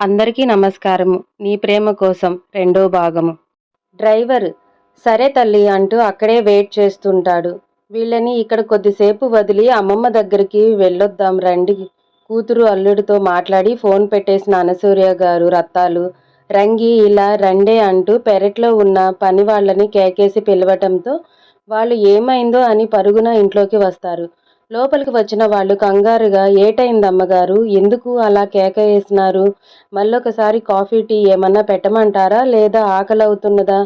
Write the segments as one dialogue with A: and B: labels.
A: అందరికీ నమస్కారము. నీ ప్రేమ కోసం రెండో భాగము. డ్రైవర్ సరే తల్లి అంటూ అక్కడే వెయిట్ చేస్తుంటాడు. వీళ్ళని ఇక్కడ కొద్దిసేపు వదిలి అమ్మమ్మ దగ్గరికి వెళ్ళొద్దాం రండి. కూతురు అల్లుడితో మాట్లాడి ఫోన్ పెట్టేసిన అనసూర్య గారు రత్తాలు రంగి ఇలా రండే అంటూ పెరట్లో ఉన్న పని వాళ్ళని కేకేసి పిలవటంతో వాళ్ళు ఏమైందో అని పరుగున ఇంట్లోకి వస్తారు. లోపలికి వచ్చిన వాళ్ళు కంగారుగా ఏటైంది అమ్మగారు ఎందుకు అలా కేక వేసినారు మళ్ళొకసారి కాఫీ టీ ఏమన్నా పెట్టమంటారా? లేదా ఆకలి అవుతున్నదా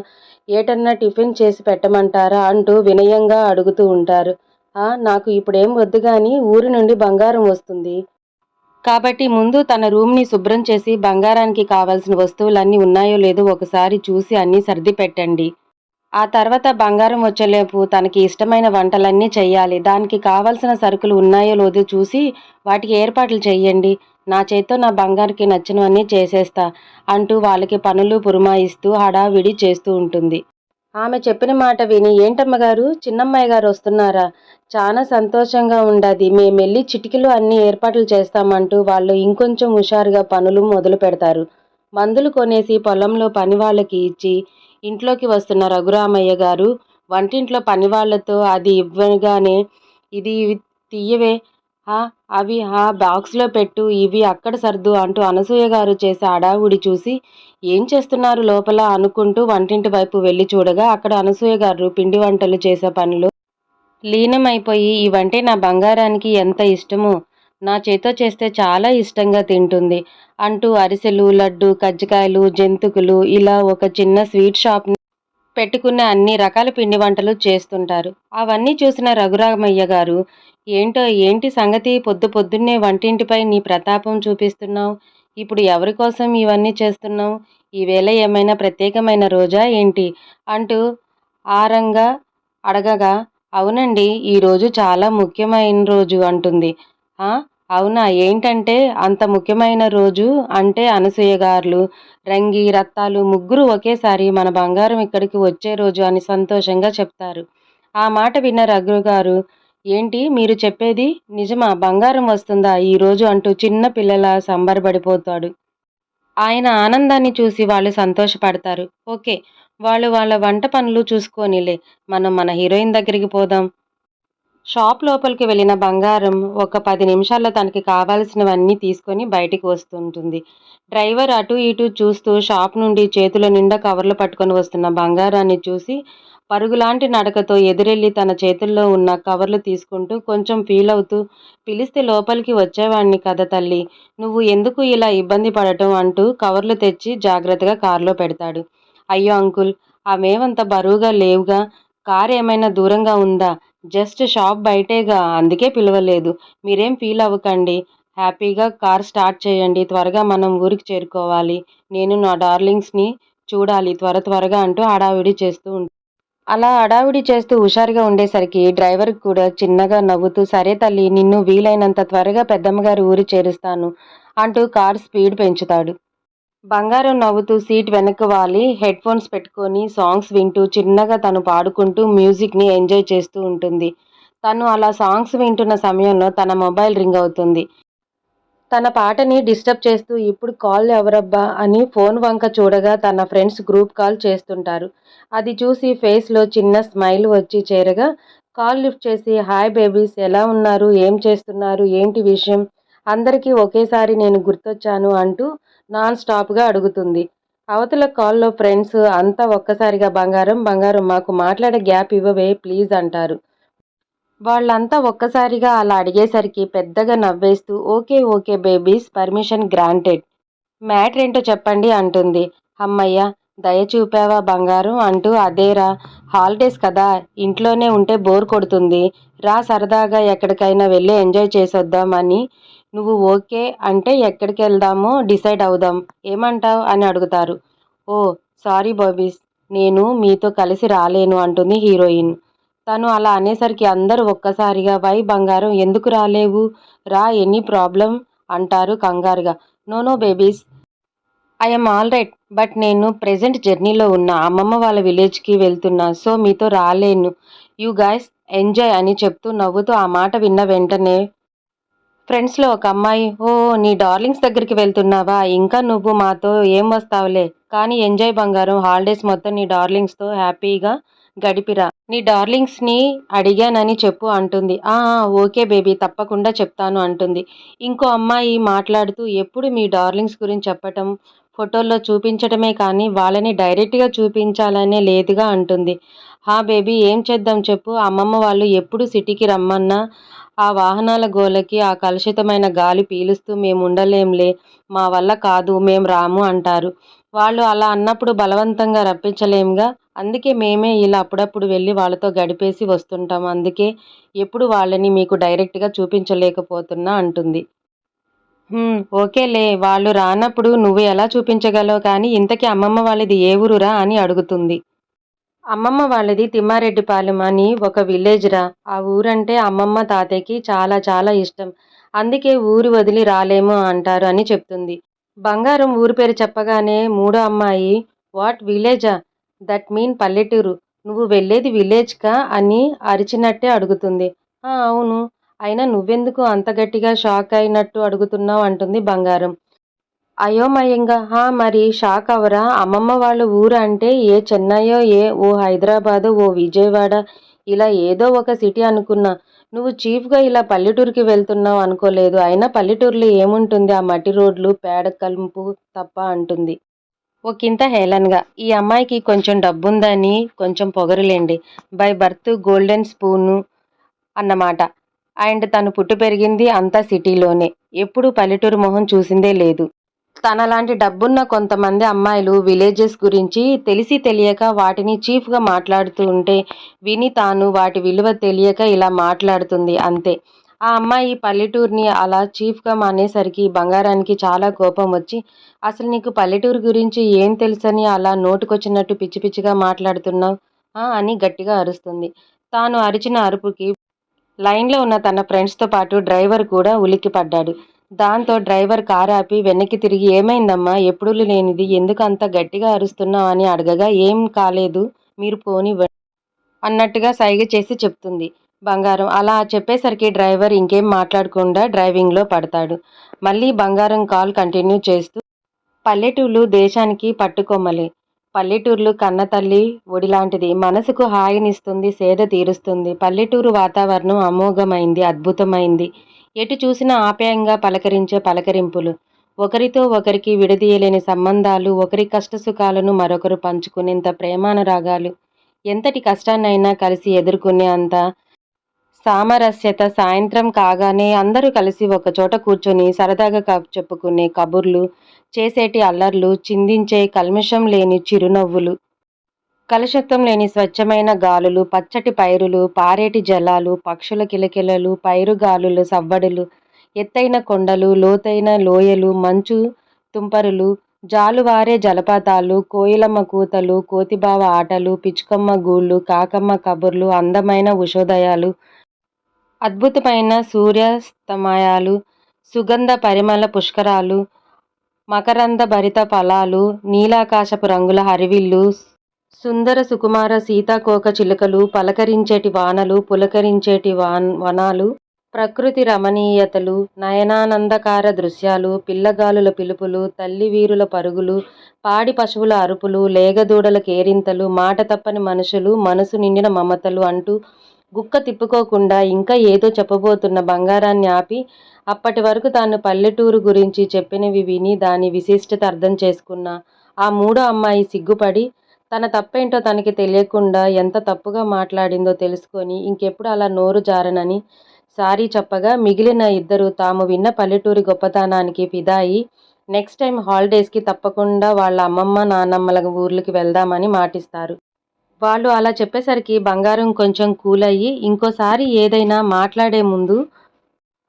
A: ఏటన్నా టిఫిన్ చేసి పెట్టమంటారా? అంటూ వినయంగా అడుగుతూ ఉంటారు. "ఆ, నాకు ఇప్పుడేం వద్దు కానీ ఊరి నుండి బంగారం వస్తుంది. కాబట్టి ముందు తన రూమ్ని శుభ్రం చేసి బంగారానికి కావాల్సిన వస్తువులన్నీ ఉన్నాయో లేదో ఒకసారి చూసి అన్నీ సర్ది పెట్టండి. ఆ తర్వాత బంగారం వచ్చేలేపు తనకి ఇష్టమైన వంటలన్నీ చెయ్యాలి. దానికి కావలసిన సరుకులు ఉన్నాయో లేదో చూసి వాటికి ఏర్పాట్లు చెయ్యండి. నా చేత్తో నా బంగారుకి నచ్చినవన్నీ చేసేస్తా అంటూ వాళ్ళకి పనులు పురమాయిస్తూ హడావిడి చేస్తూ ఉంటుంది. ఆమె చెప్పిన మాట విని ఏంటమ్మగారు చిన్నమ్మాయి గారు వస్తున్నారా? చాలా సంతోషంగా ఉండది. మేమెళ్ళి చిటికలు అన్ని ఏర్పాట్లు చేస్తామంటూ వాళ్ళు ఇంకొంచెం హుషారుగా పనులు మొదలు పెడతారు మందులు కొనేసి పొలంలో పని వాళ్ళకి ఇచ్చి ఇంట్లోకి వస్తున్న రఘురామయ్య గారు వంటింట్లో పని వాళ్ళతో అది ఇవ్వగానే ఇది తీయవే. హా అవి హా బాక్స్లో పెట్టు ఇవి అక్కడ సర్దు అంటూ అనసూయ గారు చేసే అడావుడి చూసి ఏం చేస్తున్నారు? లోపల అనుకుంటూ వంటింటి వైపు వెళ్ళి చూడగా అక్కడ అనసూయ గారు పిండి వంటలు చేసే పనులు లీనమైపోయి ఇవంటే నా బంగారానికి ఎంత ఇష్టమో. నా చేతో చేస్తే చాలా ఇష్టంగా తింటుంది. అంటూ అరిసెలు లడ్డు కజ్జికాయలు జంతుకులు ఇలా ఒక చిన్న స్వీట్ షాప్ని పెట్టుకున్న అన్ని రకాల పిండి వంటలు చేస్తుంటారు. అవన్నీ చూసిన రఘురామయ్య గారు ఏంటో ఏంటి సంగతి? పొద్దు పొద్దున్నే వంటింటిపై నీ ప్రతాపం చూపిస్తున్నావు. ఇప్పుడు ఎవరి కోసం ఇవన్నీ చేస్తున్నావు? ఈవేళ ఏమైనా ప్రత్యేకమైన రోజా ఏంటి? అంటూ ఆరంగా అడగగా అవునండి ఈరోజు చాలా ముఖ్యమైన రోజు అంటుంది. అవునా? ఏంటంటే అంత ముఖ్యమైన రోజు అంటే అనసూయ రంగి రత్తాలు ముగ్గురు ఒకేసారి మన బంగారం ఇక్కడికి వచ్చే రోజు అని సంతోషంగా చెప్తారు. ఆ మాట విన్న రఘు గారు ఏంటి మీరు చెప్పేది నిజమా? బంగారం వస్తుందా ఈరోజు అంటూ చిన్న పిల్లల సంబరపడిపోతాడు ఆయన ఆనందాన్ని చూసి వాళ్ళు సంతోషపడతారు. ఓకే వాళ్ళు వాళ్ళ వంట పనులు చూసుకోనిలే. మనం మన హీరోయిన్ దగ్గరికి పోదాం. షాప్ లోపలికి వెళ్ళిన బంగారం ఒక పది నిమిషాల్లో తనకి కావాల్సినవన్నీ తీసుకొని బయటికి వస్తుంటుంది. డ్రైవర్ అటు ఇటు చూస్తూ షాప్ నుండి చేతుల నిండా కవర్లు పట్టుకొని వస్తున్న బంగారాన్ని చూసి పరుగులాంటి నడకతో ఎదురెళ్ళి తన చేతుల్లో ఉన్న కవర్లు తీసుకుంటూ కొంచెం ఫీల్ అవుతూ పిలిస్తే లోపలికి వచ్చేవాణ్ణి కదా తల్లి నువ్వు ఎందుకు ఇలా ఇబ్బంది పడటం? అంటూ కవర్లు తెచ్చి జాగ్రత్తగా కారులో పెడతాడు. అయ్యో అంకుల్ అవేమంత బరువుగా లేవుగా కారు ఏమైనా దూరంగా ఉందా? జస్ట్ షాప్ బయటేగా అందుకే పిలవలేదు. మీరేం ఫీల్ అవ్వకండి. హ్యాపీగా కార్ స్టార్ట్ చేయండి. త్వరగా మనం ఊరికి చేరుకోవాలి. నేను నా డార్లింగ్స్ని చూడాలి. త్వర త్వరగా అంటూ హడావిడి చేస్తూ ఉంటాను అలా హడావిడి చేస్తూ హుషారుగా ఉండేసరికి డ్రైవర్ కూడా చిన్నగా నవ్వుతూ సరే తల్లి నిన్ను వీలైనంత త్వరగా పెద్దమ్మగారి ఊరు చేరుస్తాను అంటూ కార్ స్పీడ్ పెంచుతాడు. బంగారం నవ్వుతూ సీట్ వెనక్కి వాలి హెడ్ ఫోన్స్ పెట్టుకొని సాంగ్స్ వింటూ చిన్నగా తను పాడుకుంటూ మ్యూజిక్ని ఎంజాయ్ చేస్తూ ఉంటుంది. తను అలా సాంగ్స్ వింటున్న సమయంలో తన మొబైల్ రింగ్ అవుతుంది. తన పాటని డిస్టర్బ్ చేస్తూ ఇప్పుడు కాల్ ఎవరబ్బా అని ఫోన్ వంక చూడగా తన ఫ్రెండ్స్ గ్రూప్ కాల్ చేస్తుంటారు. అది చూసి ఫేస్లో చిన్న స్మైల్ వచ్చి చేరగా కాల్ లిఫ్ట్ చేసి హాయ్ బేబీస్ ఎలా ఉన్నారు? ఏం చేస్తున్నారు? ఏంటి విషయం? అందరికీ ఒకేసారి నేను గుర్తొచ్చాను అంటూ నాన్ స్టాప్గా అడుగుతుంది. అవతల కాల్లో ఫ్రెండ్స్ అంతా ఒక్కసారిగా బంగారం బంగారం మాకు మాట్లాడే గ్యాప్ ఇవ్వవే ప్లీజ్ అంటారు. వాళ్ళంతా ఒక్కసారిగా అలా అడిగేసరికి పెద్దగా నవ్వేస్తూ okay okay babies permission granted. Matter ఏంటో చెప్పండి అంటుంది. అమ్మయ్య దయ చూపావా బంగారం అంటూ అదేరా హాలిడేస్ కదా ఇంట్లోనే ఉంటే బోర్ కొడుతుంది. రా సరదాగా ఎక్కడికైనా వెళ్ళి ఎంజాయ్ చేసొద్దామని నువ్వు ఓకే అంటే ఎక్కడికి వెళ్దామో డిసైడ్ అవుదాం. ఏమంటావ్? అని అడుగుతారు. ఓ సారీ బాబీస్ నేను మీతో కలిసి రాలేను అంటుంది హీరోయిన్. తను అలా అనేసరికి అందరూ ఒక్కసారిగా వై బంగారం ఎందుకు రాలేవు? రా ఎనీ ప్రాబ్లం? అంటారు కంగారుగా. No no babies. I'm all right but నేను ప్రెజెంట్ జర్నీలో ఉన్న. అమ్మమ్మ వాళ్ళ విలేజ్కి వెళ్తున్నా సో మీతో రాలేను. యూ గాయస్ ఎంజాయ్ అని చెప్తూ నవ్వుతూ ఆ మాట విన్న వెంటనే ఫ్రెండ్స్లో ఒక అమ్మాయి ఓ నీ డార్లింగ్స్ దగ్గరికి వెళ్తున్నావా? ఇంకా నువ్వు మాతో ఏం వస్తావులే? కానీ ఎంజాయ్ బంగారం హాలిడేస్ మొత్తం నీ డార్లింగ్స్తో హ్యాపీగా గడిపిరా. నీ డార్లింగ్స్ని అడిగానని చెప్పు అంటుంది. ఆ ఓకే బేబీ తప్పకుండా చెప్తాను అంటుంది. ఇంకో అమ్మాయి మాట్లాడుతూ ఎప్పుడు మీ డార్లింగ్స్ గురించి చెప్పటం? ఫోటోల్లో చూపించటమే కానీ వాళ్ళని డైరెక్ట్గా చూపించాలనే లేదుగా అంటుంది. హా బేబీ ఏం చేద్దాం చెప్పు? అమ్మమ్మ వాళ్ళు ఎప్పుడు సిటీకి రమ్మన్నా ఆ వాహనాల గోలకి ఆ కలుషితమైన గాలి పీలుస్తూ మేము ఉండలేంలే మా వల్ల కాదు మేము రాము అంటారు. వాళ్ళు అలా అన్నప్పుడు బలవంతంగా రప్పించలేముగా అందుకే మేమే ఇలా అప్పుడప్పుడు వెళ్ళి వాళ్ళతో గడిపేసి వస్తుంటాం. అందుకే ఎప్పుడు వాళ్ళని మీకు డైరెక్ట్గా చూపించలేకపోతున్నా అంటుంది. ఓకేలే వాళ్ళు రానప్పుడు నువ్వు ఎలా చూపించగలవు? కానీ ఇంతకీ అమ్మమ్మ వాళ్ళది ఏ ఊరురా అని అడుగుతుంది. అమ్మమ్మ వాళ్ళది తిమ్మారెడ్డిపాలెం అని ఒక విలేజ్ రా. ఆ ఊరంటే అమ్మమ్మ తాతయ్యకి చాలా చాలా ఇష్టం. అందుకే ఊరు వదిలి రాలేము అంటారు అని చెప్తుంది. బంగారం ఊరు పేరు చెప్పగానే మూడో అమ్మాయి వాట్ విలేజా దట్ మీన్ పల్లెటూరు. నువ్వు వెళ్ళేది విలేజ్కా అని అరిచినట్టే అడుగుతుంది. అవును. అయినా నువ్వెందుకు అంత గట్టిగా షాక్ అయినట్టు అడుగుతున్నావు? అంటుంది బంగారం. అయోమయంగా హా మరి షాక్ అవరా? అమ్మమ్మ వాళ్ళ ఊరు అంటే ఏ చెన్నయో ఏ ఓ హైదరాబాదు ఓ విజయవాడ ఇలా ఏదో ఒక సిటీ అనుకున్నా. నువ్వు చీఫ్గా ఇలా పల్లెటూరుకి వెళ్తున్నావు అనుకోలేదు. అయినా పల్లెటూరులో ఏముంటుంది? ఆ మట్టి రోడ్లు పేడ కలుపు తప్ప అంటుంది. ఒకంత హేళనగా. ఈ అమ్మాయికి కొంచెం డబ్బుందని కొంచెం పొగరులేండి. బై బర్త్ గోల్డెన్ స్పూను అన్నమాట. అండ్ తను పుట్టు పెరిగింది అంతా సిటీలోనే. ఎప్పుడు పల్లెటూరు మొహం చూసిందే లేదు. తనలాంటి డబ్బున్న కొంతమంది అమ్మాయిలు విలేజెస్ గురించి తెలిసి తెలియక వాటిని చీఫ్గా మాట్లాడుతూ ఉంటే విని తాను వాటి విలువ తెలియక ఇలా మాట్లాడుతుంది అంతే. ఆ అమ్మాయి పల్లెటూరుని అలా చీఫ్గా మానేసరికి బంగారానికి చాలా కోపం వచ్చి అసలు నీకు పల్లెటూరు గురించి ఏం తెలుసని అలా నోటుకొచ్చినట్టు పిచ్చి పిచ్చిగా మాట్లాడుతున్నావు? అని గట్టిగా అరుస్తుంది. తాను అరిచిన అరుపుకి లైన్లో ఉన్న తన ఫ్రెండ్స్తో పాటు డ్రైవర్ కూడా ఉలిక్కిపడ్డాడు దాంతో డ్రైవర్ కారు ఆపి వెనక్కి తిరిగి ఏమైందమ్మా? ఎప్పుడు లేనిది? ఎందుకు అంత గట్టిగా అరుస్తున్నావు? అని అడగగా ఏం కాలేదు. మీరు పోని అన్నట్టుగా సైగ చేసి చెప్తుంది. బంగారం అలా చెప్పేసరికి డ్రైవర్ ఇంకేం మాట్లాడకుండా డ్రైవింగ్లో పడతాడు. మళ్ళీ బంగారం కాల్ కంటిన్యూ చేస్తూ పల్లెటూళ్ళు దేశానికి పట్టుకొమ్మలే. పల్లెటూర్లు కన్నతల్లి ఒడి లాంటిది మనసుకు హాయినిస్తుంది సేద తీరుస్తుంది. పల్లెటూరు వాతావరణం అమోఘమైంది అద్భుతమైంది. ఎటు చూసినా ఆప్యాయంగా పలకరించే పలకరింపులు. ఒకరితో ఒకరికి విడదీయలేని సంబంధాలు ఒకరి కష్టసుఖాలను మరొకరు పంచుకునేంత ప్రేమానురాగాలు. ఎంతటి కష్టాన్నైనా కలిసి ఎదుర్కొనే అంత సామరస్యత సాయంత్రం కాగానే అందరూ కలిసి ఒకచోట కూర్చొని సరదాగా క- చెప్పుకునే కబుర్లు చేసేటి అల్లర్లు చిందించే కల్మషం లేని చిరునవ్వులు. కలుషత్వం లేని స్వచ్ఛమైన గాలులు పచ్చటి పైరులు పారేటి జలాలు పక్షుల కిలకిలలు పైరుగాలులు సవ్వడులు ఎత్తైన కొండలు లోతైన లోయలు మంచు తుంపరులు జాలువారే జలపాతాలు కోయిలమ్మ కూతలు కోతిబావ ఆటలు పిచ్చుకమ్మ గూళ్ళు కాకమ్మ కబుర్లు అందమైన ఉషోదయాలు అద్భుతమైన సూర్యాస్తమయాలు సుగంధ పరిమళ పుష్కరాలు మకరంద భరిత ఫలాలు నీలాకాశపు రంగుల హరివిల్లు సుందర సుకుమార సీతాకోక చిలుకలు పలకరించేటి వానలు పులకరించేటి వాన్ వనాలు ప్రకృతి రమణీయతలు నయనానందకార దృశ్యాలు పిల్లగాలుల పిలుపులు తల్లి వీరుల పరుగులు పాడి పశువుల అరుపులు లేగదూడల కేరింతలు మాట తప్పని మనుషులు మనసు నిండిన మమతలు అంటూ గుక్క తిప్పుకోకుండా ఇంకా ఏదో చెప్పబోతున్న బంగారాన్ని ఆపి అప్పటి వరకు తాను పల్లెటూరు గురించి చెప్పినవి విని దాని విశిష్టత అర్థం చేసుకున్న ఆ మూడో అమ్మాయి సిగ్గుపడి తన తప్పేంటో తనకి తెలియకుండా ఎంత తప్పుగా మాట్లాడిందో తెలుసుకొని ఇంకెప్పుడు అలా నోరు జారనని సారీ చెప్పగా మిగిలిన ఇద్దరు తాము విన్న పల్లెటూరి గొప్పతనానికి ఫిదాయి నెక్స్ట్ టైం హాలిడేస్కి తప్పకుండా వాళ్ళ అమ్మమ్మ నాన్నమ్మల ఊర్లకి వెళ్దామని మాటిస్తారు. వాళ్ళు అలా చెప్పేసరికి బంగారం కొంచెం కూల్ అయ్యి ఇంకోసారి ఏదైనా మాట్లాడే ముందు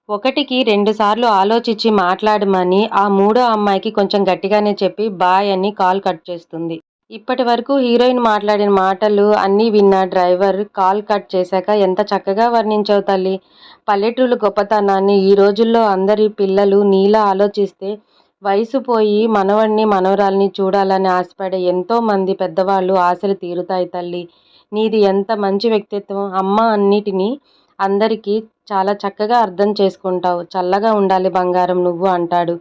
A: ఒకటికి రెండుసార్లు ఆలోచించి మాట్లాడమని ఆ మూడో అమ్మాయికి కొంచెం గట్టిగానే చెప్పి బాయ్ అని కాల్ కట్ చేస్తుంది. ఇప్పటి వరకు హీరోయిన్ మాట్లాడిన మాటలు అన్నీ విన్న డ్రైవర్ కాల్ కట్ చేశాక ఎంత చక్కగా వర్ణించావు తల్లి. పల్లెటూరు గొప్పతనాన్ని ఈ రోజుల్లో అందరి పిల్లలు నీలా ఆలోచిస్తే వయసు పోయి మనవడిని మనవరాల్ని చూడాలని ఆశపడే ఎంతో మంది పెద్దవాళ్ళు ఆశలు తీరుతాయి తల్లి. నీది ఎంత మంచి వ్యక్తిత్వం అమ్మ అన్నిటినీ అందరికీ చాలా చక్కగా అర్థం చేసుకుంటావు. చల్లగా ఉండాలి బంగారం నువ్వు అంటాడు.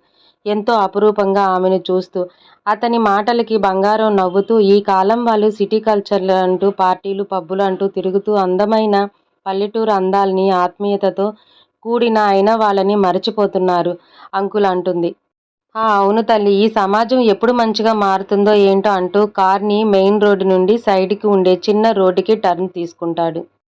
A: ఎంతో అపురూపంగా ఆమెను చూస్తూ. అతని మాటలకి బంగారం నవ్వుతూ ఈ కాలం వాళ్ళు సిటీ కల్చర్లు అంటూ పార్టీలు పబ్బులు అంటూ తిరుగుతూ అందమైన పల్లెటూరు అందాల్ని ఆత్మీయతతో కూడిన అయిన వాళ్ళని మరచిపోతున్నారు అంకుల్ అంటుంది. అవును తల్లి. ఈ సమాజం ఎప్పుడు మంచిగా మారుతుందో ఏంటో అంటూ కార్ని మెయిన్ రోడ్డు నుండి సైడ్కి ఉండే చిన్న రోడ్డుకి టర్న్ తీసుకుంటాడు.